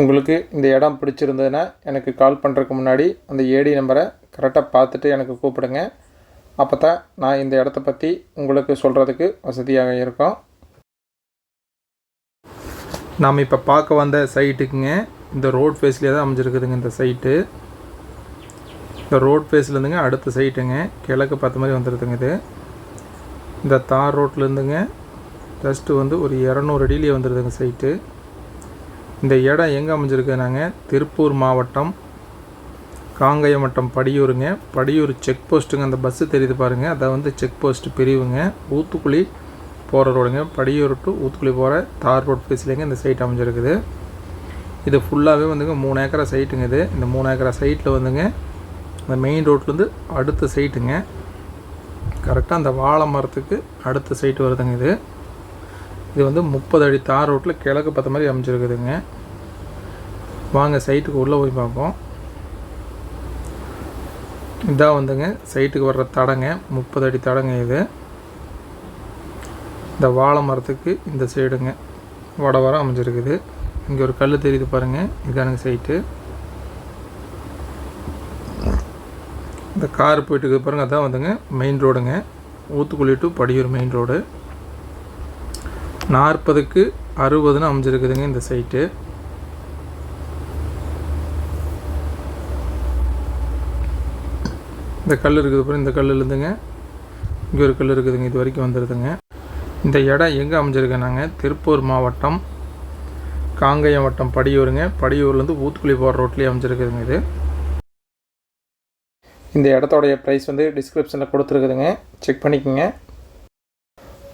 உங்களுக்கு இந்த இடம் பிடிச்சிருந்ததுன்னா எனக்கு கால் பண்ணுறதுக்கு முன்னாடி அந்த ஏடி நம்பரை கரெக்டாக பார்த்துட்டு எனக்கு கூப்பிடுங்க. அப்போ தான் நான் இந்த இடத்த பற்றி உங்களுக்கு சொல்கிறதுக்கு வசதியாக இருக்கும். நாம் இப்போ பார்க்க வந்த சைட்டுக்குங்க இந்த ரோட் ஃபேஸ்லேயே தான் அமைஞ்சிருக்குதுங்க இந்த சைட்டு இந்த ரோட் ஃபேஸ்லேருந்துங்க அடுத்த சைட்டுங்க கிழக்கு பார்த்த மாதிரி வந்துடுதுங்க இது. இந்த தார் ரோட்லேருந்துங்க ஜஸ்ட்டு வந்து ஒரு இரநூறு அடியிலே வந்துடுதுங்க சைட்டு இந்த இடம் எங்கே அமைஞ்சிருக்குனாங்க? திருப்பூர் மாவட்டம் காங்கைய மட்டம் படியூருங்க. படியூர் செக் போஸ்ட்டுங்க அந்த பஸ்ஸு தெரியுது பாருங்கள் அதை வந்து செக் போஸ்ட் பிரிவுங்க. ஊத்துக்குழி போகிற ரோடுங்க படியூர் டு ஊத்துக்குழி போகிற தார் ரோட் பேசிலேங்க இந்த சைட் அமைஞ்சிருக்குது. இது ஃபுல்லாகவே வந்துங்க மூணு ஏக்கரா சைட்டுங்க இது. இந்த மூணு ஏக்கரா சைட்டில் வந்துங்க இந்த மெயின் ரோட்லேருந்து அடுத்த சைட்டுங்க கரெக்டாக அந்த வாழை மரத்துக்கு அடுத்த சைட்டு வருதுங்க இது. இது வந்து முப்பது அடி தார் ரோட்டில் கிழக்கு பார்த்த மாதிரி அமைச்சிருக்குதுங்க வாங்க சைட்டுக்கு உள்ளே போய் பார்ப்போம். இதான் வந்துங்க சைட்டுக்கு வர்ற தடங்க முப்பது அடி தடங்க இது. இந்த வாழை மரத்துக்கு இந்த சைடுங்க வட வரம் அமைஞ்சிருக்குது. இங்கே ஒரு கல் தெரியுது பாருங்கள் இதானுங்க சைட்டு இந்த கார் போயிட்டு இருக்குது பாருங்கள் அதான் வந்துங்க மெயின் ரோடுங்க Uthukuli to Padiyur main road நாற்பதுக்கு அறுபதுன்னு அமைஞ்சிருக்குதுங்க இந்த சைட்டு இந்த கல் இருக்குது அப்புறம் இந்த கல்லுலேருந்துங்க. இங்கே ஒரு கல் இருக்குதுங்க இது வரைக்கும் வந்துடுதுங்க இந்த இடம் எங்கே அமைஞ்சிருக்குனாங்க? திருப்பூர் மாவட்டம் காங்கயம் வட்டம் படியூருங்க. படியூர்லேருந்து ஊத்துக்குழி போகிற ரோட்லேயே அமைஞ்சிருக்குதுங்க இது. இந்த இடத்தோடைய ப்ரைஸ் வந்து டிஸ்கிரிப்ஷனில் கொடுத்துருக்குதுங்க. செக் பண்ணிக்கோங்க.